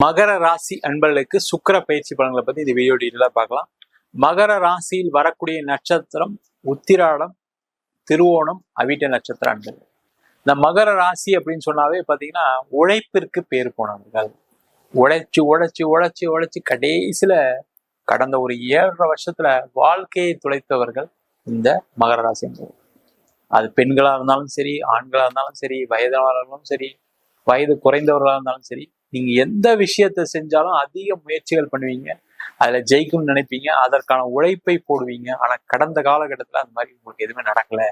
மகர ராசி அன்பர்களுக்கு சுக்கிர பயிற்சி பலன்களை பத்தி இந்த வீடியோ டீட்டெயிலாக பார்க்கலாம். மகர ராசியில் வரக்கூடிய நட்சத்திரம் உத்திராடம் திருவோணம் அவிட்ட நட்சத்திர அன்பர்கள். இந்த மகர ராசி அப்படின்னு சொன்னாவே பார்த்தீங்கன்னா உழைப்பிற்கு பேர் போனவர்கள். உழைச்சி உழைச்சி உழைச்சி உழைச்சி கடைசியில கடந்த ஒரு ஏழரை வருஷத்துல வாழ்க்கையை துளைத்தவர்கள் இந்த மகர ராசி அன்பர்கள். அது பெண்களா இருந்தாலும் சரி ஆண்களா இருந்தாலும் சரி வயதானவர்களும் சரி வயது குறைந்தவர்களா இருந்தாலும் சரி நீங்க எந்த விஷயத்த செஞ்சாலும் அதிக முயற்சிகள் பண்ணுவீங்க. அதுல ஜெயிக்கும்னு நினைப்பீங்க. அதற்கான உழைப்பை போடுவீங்க. ஆனா கடந்த காலகட்டத்துல அந்த மாதிரி உங்களுக்கு எதுவுமே நடக்கல.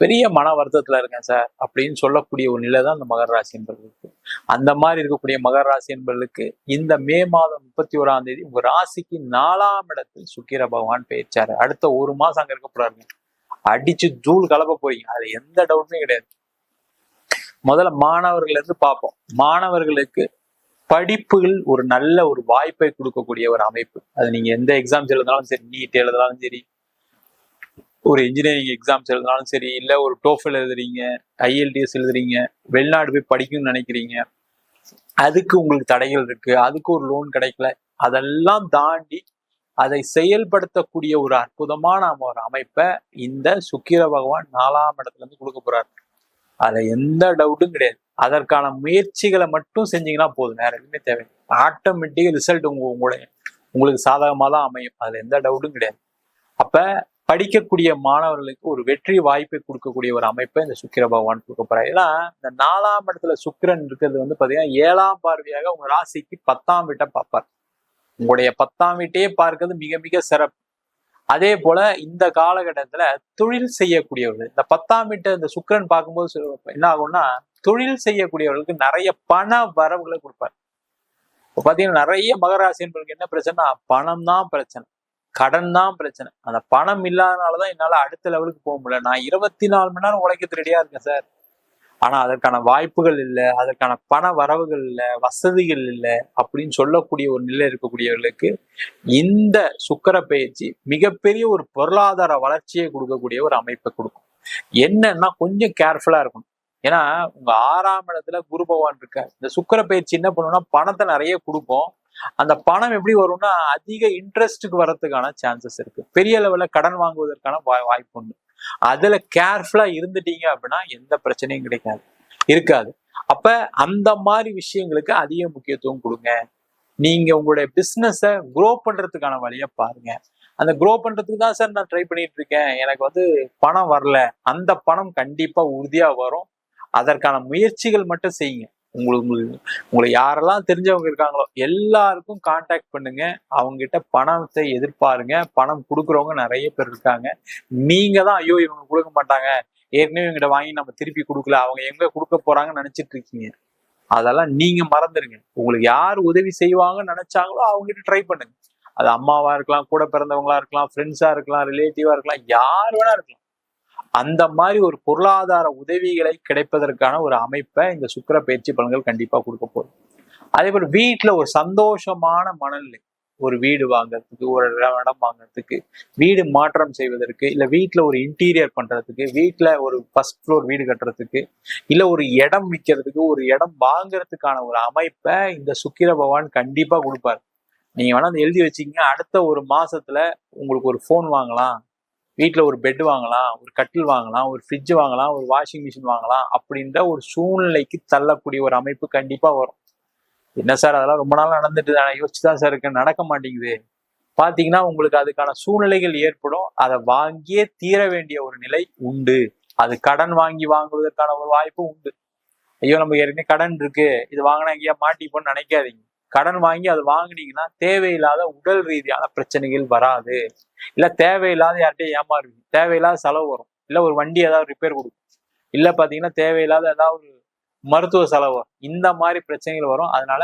பெரிய மன வருத்தத்துல இருக்கேன் சார் அப்படின்னு சொல்லக்கூடிய ஒரு நிலை தான் இந்த மகர ராசி என்பவர்களுக்கு. அந்த மாதிரி இருக்கக்கூடிய மகர ராசி என்பவர்களுக்கு இந்த மே மாதம் முப்பத்தி ஓராம் தேதி உங்க ராசிக்கு நாலாம் இடத்தில் சுக்கிர பகவான் பெயர்ச்சாரு. அடுத்த ஒரு மாசம் அங்க இருக்க போறாருங்க. அடிச்சு தூள் கலப்ப போறீங்க. அது எந்த டவுட்டுமே கிடையாது. முதல்ல மாணவர்கள் இருந்து பார்ப்போம். மாணவர்களுக்கு படிப்புகள் ஒரு நல்ல ஒரு வாய்ப்பை கொடுக்கக்கூடிய ஒரு அமைப்பு. அது நீங்க எந்த எக்ஸாம்ஸ் எழுதினாலும் சரி நீட் எழுதினாலும் சரி ஒரு இன்ஜினியரிங் எக்ஸாம்ஸ் எழுதினாலும் சரி இல்ல ஒரு டோஃபல் எழுதுறீங்க ஐஎல்டிஎஸ் எழுதுறீங்க வெளிநாடு போய் படிக்கணும்னு நினைக்கிறீங்க அதுக்கு உங்களுக்கு தடைகள் இருக்கு அதுக்கு ஒரு லோன் கிடைக்கல அதெல்லாம் தாண்டி அதை செயல்படுத்தக்கூடிய ஒரு அற்புதமான ஒரு அமைப்பை இந்த சுக்கிர பகவான் நாலாம் இடத்துல இருந்து கொடுக்க போறாரு. அதுல எந்த டவுட்டும் கிடையாது. அதற்கான முயற்சிகளை மட்டும் செஞ்சீங்கன்னா போதும். வேற எதுவுமே தேவை ஆட்டோமேட்டிக்கா ரிசல்ட் உங்க உங்களுடைய உங்களுக்கு சாதகமாக தான் அமையும். அதுல எந்த டவுட்டும் கிடையாது. அப்ப படிக்கக்கூடிய மாணவர்களுக்கு ஒரு வெற்றி வாய்ப்பை கொடுக்கக்கூடிய ஒரு அமைப்பை இந்த சுக்கிர பகவான் கொடுக்க போறாரு. ஏன்னா இந்த நாலாம் இடத்துல சுக்கிரன் இருக்கிறது வந்து பாத்தீங்கன்னா ஏழாம் பார்வையாக உங்க ராசிக்கு பத்தாம் வீட்டை பார்ப்பார். உங்களுடைய பத்தாம் வீட்டையே பார்க்கிறது மிக மிக சிறப்பு. அதே போல இந்த காலகட்டத்துல தொழில் செய்யக்கூடியவர்கள் இந்த பத்தாம் வீட்டை இந்த சுக்கிரன் பார்க்கும்போது என்ன ஆகும்னா தொழில் செய்யக்கூடியவர்களுக்கு நிறைய பண வரவுகளை கொடுப்பார். இப்போ பார்த்தீங்கன்னா நிறைய மகராசி என்பவர்களுக்கு என்ன பிரச்சனைனா பணம் தான் பிரச்சனை கடன் தான் பிரச்சனை. அந்த பணம் இல்லாதனாலதான் என்னால அடுத்த லெவலுக்கு போக முடியல. நான் இருபத்தி நாலு மணி நேரம் உழைக்கிறது ரெடியா இருக்கேன் சார். ஆனா அதற்கான வாய்ப்புகள் இல்லை அதற்கான பண வரவுகள் இல்லை வசதிகள் இல்லை அப்படின்னு சொல்லக்கூடிய ஒரு நிலை இருக்கக்கூடியவர்களுக்கு இந்த சுக்கர பயிற்சி மிகப்பெரிய ஒரு பொருளாதார வளர்ச்சியை கொடுக்கக்கூடிய ஒரு அமைப்பை கொடுக்கும். என்னன்னா கொஞ்சம் கேர்ஃபுல்லா இருக்கணும். ஏன்னா உங்க ஆறாம் இடத்துல குரு பகவான் இருக்கார். இந்த சுக்கர பயிற்சி என்ன பண்ணுவோம்னா பணத்தை நிறைய கொடுக்கும். அந்த பணம் எப்படி வரும்னா அதிக இன்ட்ரெஸ்ட்டுக்கு வரதுக்கான சான்சஸ் இருக்கு. பெரிய லெவல்ல கடன் வாங்குவதற்கான வாய்- வாய்ப்பு உண்டு. அதுல கேர்ஃபுல்லா இருந்துட்டீங்க அப்படின்னா எந்த பிரச்சனையும் கிடைக்காது. இருக்காது. அப்ப அந்த மாதிரி விஷயங்களுக்கு அதிக முக்கியத்துவம் கொடுங்க. நீங்க உங்களுடைய பிசினஸ குரோ பண்றதுக்கான வழியை பாருங்க. அந்த குரோ பண்றதுக்கு தான் சார் நான் ட்ரை பண்ணிட்டு இருக்கேன். எனக்கு வந்து பணம் வரல. அந்த பணம் கண்டிப்பா உறுதியா வரும். அதற்கான முயற்சிகள் மட்டும் செய்யுங்க. உங்களுக்கு உங்களுக்கு உங்களை யாரெல்லாம் தெரிஞ்சவங்க இருக்காங்களோ எல்லாருக்கும் காண்டாக்ட் பண்ணுங்க. அவங்க கிட்ட பணத்தை எதிர்பாருங்க. பணம் கொடுக்குறவங்க நிறைய பேர் இருக்காங்க. நீங்க தான் ஐயோ இவங்க கொடுக்க மாட்டாங்க. ஏற்கனவே இவங்கிட்ட வாங்கி நம்ம திருப்பி கொடுக்கல. அவங்க எங்க கொடுக்க போறாங்கன்னு நினைச்சிட்டு இருக்கீங்க. அதெல்லாம் நீங்க மறந்துடுங்க உங்களுக்கு யார் உதவி செய்வாங்கன்னு நினைச்சாங்களோ அவங்ககிட்ட ட்ரை பண்ணுங்க. அது அம்மாவா இருக்கலாம் கூட பிறந்தவங்களா இருக்கலாம் ஃப்ரெண்ட்ஸா இருக்கலாம் ரிலேட்டிவா இருக்கலாம் யார் வேணா இருக்கலாம். அந்த மாதிரி ஒரு பொருளாதார உதவிகளை கிடைப்பதற்கான ஒரு அமைப்பை இந்த சுக்கிர பயிற்சி பலன்கள் கண்டிப்பாக கொடுக்க போகுது. அதே போல் வீட்டில் ஒரு சந்தோஷமான மனநிலை. ஒரு வீடு வாங்குறதுக்கு ஒரு இடம் இடம் வாங்குறதுக்கு வீடு மாற்றம் செய்வதற்கு இல்லை வீட்டில் ஒரு இன்டீரியர் பண்ணுறதுக்கு வீட்டில் ஒரு ஃபர்ஸ்ட் ஃப்ளோர் வீடு கட்டுறதுக்கு இல்லை ஒரு இடம் விற்கிறதுக்கு ஒரு இடம் வாங்குறதுக்கான ஒரு அமைப்பை இந்த சுக்கிர பகவான் கண்டிப்பாக கொடுப்பாரு. நீங்கள் வேணால் அதை எழுதி வச்சீங்க அடுத்த ஒரு மாதத்தில் உங்களுக்கு ஒரு ஃபோன் வாங்கலாம். வீட்டில் ஒரு பெட் வாங்கலாம் ஒரு கட்டில் வாங்கலாம் ஒரு ஃப்ரிட்ஜ் வாங்கலாம் ஒரு வாஷிங் மிஷின் வாங்கலாம் அப்படின்ற ஒரு சூழ்நிலைக்கு தள்ளக்கூடிய ஒரு அமைப்பு கண்டிப்பாக வரும். என்ன சார் அதெல்லாம் ரொம்ப நாள் நடந்துட்டு தான் யோசிச்சு தான் சார் இருக்கேன். நடக்க மாட்டேங்குது. பார்த்தீங்கன்னா உங்களுக்கு அதுக்கான சூழ்நிலைகள் ஏற்படும். அதை வாங்கியே தீர வேண்டிய ஒரு நிலை உண்டு. அது கடன் வாங்கி வாங்குவதற்கான ஒரு வாய்ப்பும் உண்டு. ஐயோ நம்ம ஏற்கனவே கடன் இருக்கு. இது வாங்கினா எங்கேயா மாட்டிப்போன்னு நினைக்காதீங்க. கடன் வாங்கி அது வாங்குனீங்கன்னா தேவையில்லாத உடல் ரீதியான பிரச்சனைகள் வராது. இல்லை தேவையில்லாத யார்கிட்டயும் ஏமாறுவீங்க. தேவையில்லாத செலவு வரும். இல்லை ஒரு வண்டி ஏதாவது ரிப்பேர் கொடுக்கும். இல்லை பார்த்தீங்கன்னா தேவையில்லாத ஏதாவது ஒரு மருத்துவ செலவு வரும். இந்த மாதிரி பிரச்சனைகள் வரும். அதனால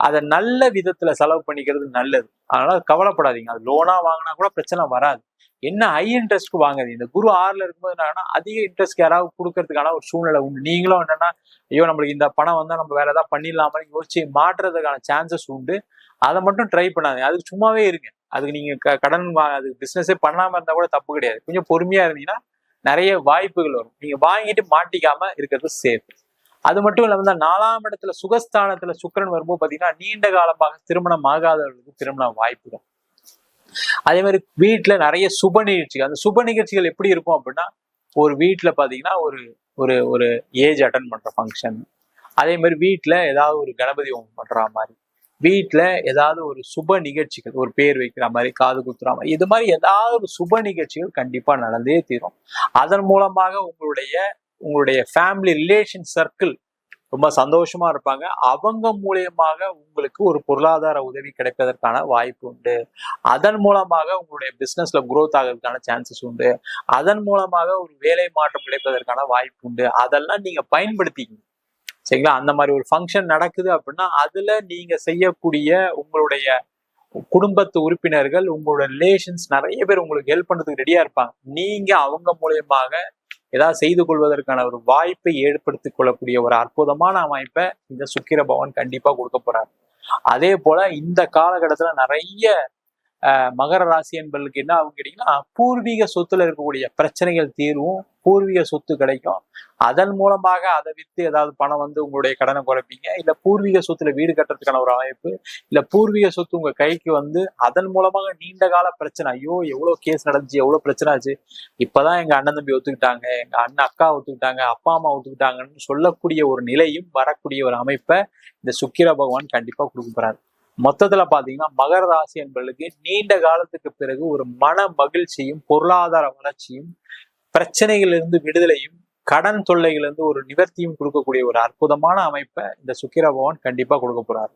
அதை நல்ல விதத்துல செலவு பண்ணிக்கிறது நல்லது. அதனால கவலைப்படாதீங்க. அது லோனா வாங்கினா கூட பிரச்சனை வராது. என்ன ஹை இன்ட்ரெஸ்ட்க்கு வாங்குது இந்த குரு ஆறுல இருக்கும்போது என்னன்னா அதிக இன்ட்ரெஸ்ட் யாராவது கொடுக்கறதுக்கான ஒரு சூழ்நிலை உண்டு. நீங்களும் என்னன்னா ஐயோ நம்மளுக்கு இந்த பணம் வந்தா நம்ம வேற ஏதாவது பண்ணிடலாமான்னு யோசிச்சு மாற்றுறதுக்கான சான்சஸ் உண்டு. அதை மட்டும் ட்ரை பண்ணாதீங்க. அதுக்கு சும்மாவே இருங்க. அதுக்கு நீங்க க- கடன் வா அது பிசினஸே பண்ணாம இருந்தா கூட தப்பு கிடையாது. கொஞ்சம் பொறுமையா இருந்தீங்கன்னா நிறைய வாய்ப்புகள் வரும். நீங்க வாங்கிட்டு மாட்டிக்காம இருக்கிறது சேஃப் அது மட்டும் இல்லாம இந்த நாலாம் இடத்துல சுகஸ்தானத்துல சுக்கிரன் வரும்போது பாத்தீங்கன்னா நீண்ட காலமாக திருமணம் ஆகாதவர்களுக்கு திருமண வாய்ப்புகள். அதே மாதிரி வீட்டில் நிறைய சுப நிகழ்ச்சிகள். அந்த சுப நிகழ்ச்சிகள் எப்படி இருக்கும் அப்படின்னா ஒரு வீட்டில் பார்த்தீங்கன்னா ஒரு ஒரு ஒரு ஏஜ் அட்டன் பண்ணுற ஃபங்க்ஷன் அதே மாதிரி வீட்டில் ஏதாவது ஒரு கணபதி ஹோமம் பண்ணுற மாதிரி. வீட்டில் ஏதாவது ஒரு சுப நிகழ்ச்சிகள் ஒரு பேர் வைக்கிற மாதிரி காது குத்துற மாதிரி இது மாதிரி ஏதாவது ஒரு சுப நிகழ்ச்சிகள் கண்டிப்பாக நடந்தே தீரும். அதன் மூலமாக உங்களுடைய உங்களுடைய ஃபேமிலி ரிலேஷன் சர்க்கிள் ரொம்ப சந்தோஷமா இருப்பாங்க. அவங்க மூலியமாக உங்களுக்கு ஒரு பொருளாதார உதவி கிடைப்பதற்கான வாய்ப்பு உண்டு. அதன் மூலமாக உங்களுடைய பிசினஸ்ல குரோத் ஆகிறதுக்கான சான்சஸ் உண்டு. அதன் மூலமாக ஒரு வேலை மாற்றம் கிடைப்பதற்கான வாய்ப்பு உண்டு. அதெல்லாம் நீங்க பயன்படுத்திக்கணும். சரிங்களா? அந்த மாதிரி ஒரு ஃபங்க்ஷன் நடக்குது அப்படின்னா அதுல நீங்க செய்யக்கூடிய உங்களுடைய குடும்பத்து உறுப்பினர்கள் உங்களோட ரிலேஷன்ஸ் நிறைய பேர் உங்களுக்கு ஹெல்ப் பண்றதுக்கு ரெடியா இருப்பாங்க. நீங்க அவங்க மூலியமாக ஏதாவது செய்து கொள்வதற்கான ஒரு வாய்ப்பை ஏற்படுத்திக் கொள்ளக்கூடிய ஒரு அற்புதமான அமைப்பை இந்த சுக்கிர பவன் கண்டிப்பா கொடுக்க போறாரு. அதே போல இந்த காலகட்டத்துல நிறைய மகர ராசி என்பர்களுக்கு என்ன ஆகும் கேட்டீங்கன்னா பூர்வீக சொத்துல இருக்கக்கூடிய பிரச்சனைகள் தீர்வும் பூர்வீக சொத்து கிடைக்கும். அதன் மூலமாக அதை வித்து ஏதாவது பணம் வந்து உங்களுடைய கடனை குறைப்பீங்க. இல்ல பூர்வீக சொத்துல வீடு கட்டுறதுக்கான ஒரு அமைப்பு இல்ல பூர்வீக சொத்து உங்க கைக்கு வந்து அதன் மூலமாக நீண்ட கால பிரச்சனை ஐயோ எவ்வளவு கேஸ் நடந்துச்சு எவ்வளவு பிரச்சனை ஆச்சு. இப்பதான் எங்க அண்ணன் தம்பி ஒத்துக்கிட்டாங்க எங்க அண்ணன் அக்கா ஒத்துக்கிட்டாங்க அப்பா அம்மா ஒத்துக்கிட்டாங்கன்னு சொல்லக்கூடிய ஒரு நிலையும் வரக்கூடிய ஒரு அமைப்பை இந்த சுக்கிர பகவான் கண்டிப்பா கொடுக்க போறாரு. மொத்தத்துல பாத்தீங்கன்னா மகர ராசி என்பவர்களுக்கு நீண்ட காலத்துக்கு பிறகு ஒரு மன மகிழ்ச்சியும் பொருளாதார வளர்ச்சியும் பிரச்சனைகளிலிருந்து விடுதலையும் கடன் தொல்லைகளிலிருந்து ஒரு நிவர்த்தியும் கொடுக்கக்கூடிய ஒரு அற்புதமான அமைப்பை இந்த சுக்கிர பகவான் கண்டிப்பா கொடுக்க போறாரு.